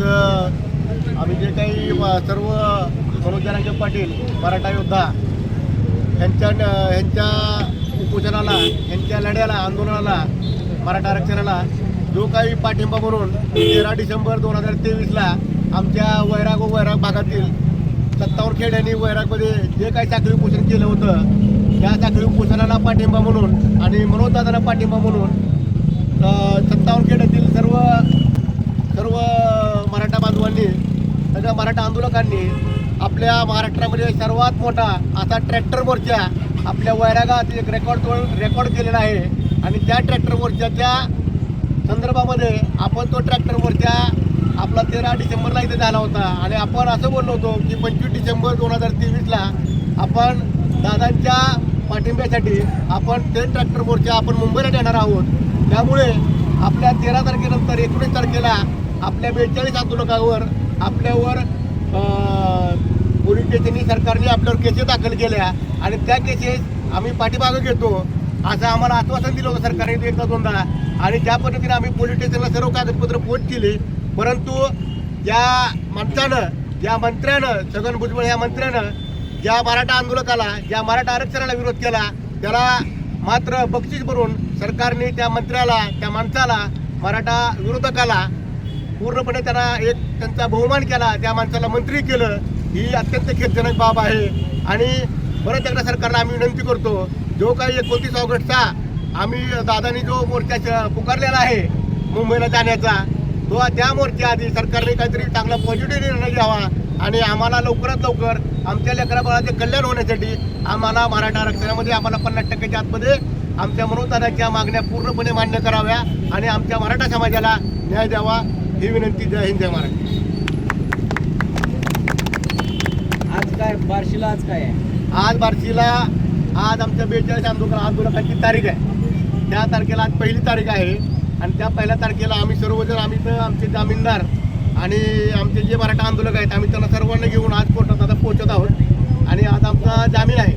आम्ही जे काही सर्व मनोज पाटील मराठा योद्धा ह्यांच्या ह्यांच्या उपोषणाला ह्यांच्या लढ्याला आंदोलनाला मराठा आरक्षणाला जो काही पाठिंबा म्हणून तेरा डिसेंबर दोन हजार तेवीसला आमच्या वैराग व वैराग भागातील सत्तावन्न खेड यांनी वैरागमध्ये जे काही साखळी उपोषण केलं होतं त्या साखळी उपोषणाला पाठिंबा म्हणून आणि मनोजदादांना पाठिंबा म्हणून अ, सत्तावन्न खेड्यातील सर्व सर्व मराठा बांधवांनी सगळ्या मराठा आंदोलकांनी आपल्या महाराष्ट्रामध्ये सर्वात मोठा असा ट्रॅक्टर मोर्चा आपल्या वैरागात एक रेकॉर्ड रेकॉर्ड केलेला आहे. आणि त्या ट्रॅक्टर मोर्चाच्या संदर्भामध्ये आपण तो ट्रॅक्टर मोर्चा आपला तेरा डिसेंबरला इथे झाला होता. आणि आपण असं बोललो होतो की पंचवीस डिसेंबर दोन हजार तेवीसला आपण दादांच्या पाठिंब्यासाठी आपण ते ट्रॅक्टर मोर्चा आपण मुंबईला देणार आहोत. त्यामुळे आपल्या तेरा तारखेनंतर एकोणीस तारखेला आपल्या बेचाळीस आंदोलकावर आपल्यावर अं, पोलीस स्टेशननी सरकारने आपल्यावर केसेस दाखल केल्या. आणि त्या केसेस आम्ही पाठीमागं घेतो. असं आम्हाला आश्वासन दिलं होतं सरकारने एकदा दोनदा. आणि ज्या पद्धतीने आम्ही पोलीस स्टेशनला सर्व कागदपत्र पोच केली परंतु या माणसानं ज्या मंत्र्यानं छगन भुजबळ या मंत्र्यानं ज्या मराठा आंदोलकाला ज्या मराठा आरक्षणाला विरोध केला त्याला मात्र बक्षीस भरून सरकारने त्या मंत्र्याला त्या माणसाला मराठा विरोधकाला पूर्णपणे त्यांना एक त्यांचा बहुमान केला त्या माणसाला मंत्री केलं ही अत्यंत खेदजनक बाब आहे. आणि परत एकदा सरकारला आम्ही विनंती करतो जो काही एकोणतीस ऑगस्टचा आम्ही दादानी जो मोर्चा च- पुकारलेला आहे मुंबईला जाण्याचा तो त्या मोर्चाआधी सरकारने काहीतरी चांगला पॉझिटिव्ह निर्णय घ्यावा आणि आम्हाला लवकरात लवकर आमच्या लेकराबाळाचे कल्याण होण्यासाठी आम्हाला मराठा आरक्षणामध्ये आम्हाला पन्नास टक्क्याच्या आतमध्ये आमच्या मनोदानाच्या मागण्या पूर्णपणे मान्य कराव्या आणि आमच्या मराठा समाजाला न्याय द्यावा. ही विनंती जय हिंद जय महाराष्ट्र. आज काय बार्शीला आज काय आहे? आज बार्शीला आज आमच्या बेचाळीस आंदोलन आंदोलकांची तारीख आहे. त्या तारखेला आज पहिली तारीख आहे. आणि त्या पहिल्या तारखेला आम्ही सर्वजण आम्ही तर आमचे जामीनदार आणि आमचे जे मराठा आंदोलक आहेत आम्ही त्यांना सर्वांना घेऊन आज कोर्टात आता पोहोचत आहोत. आणि आज आमचा जामीन आहे.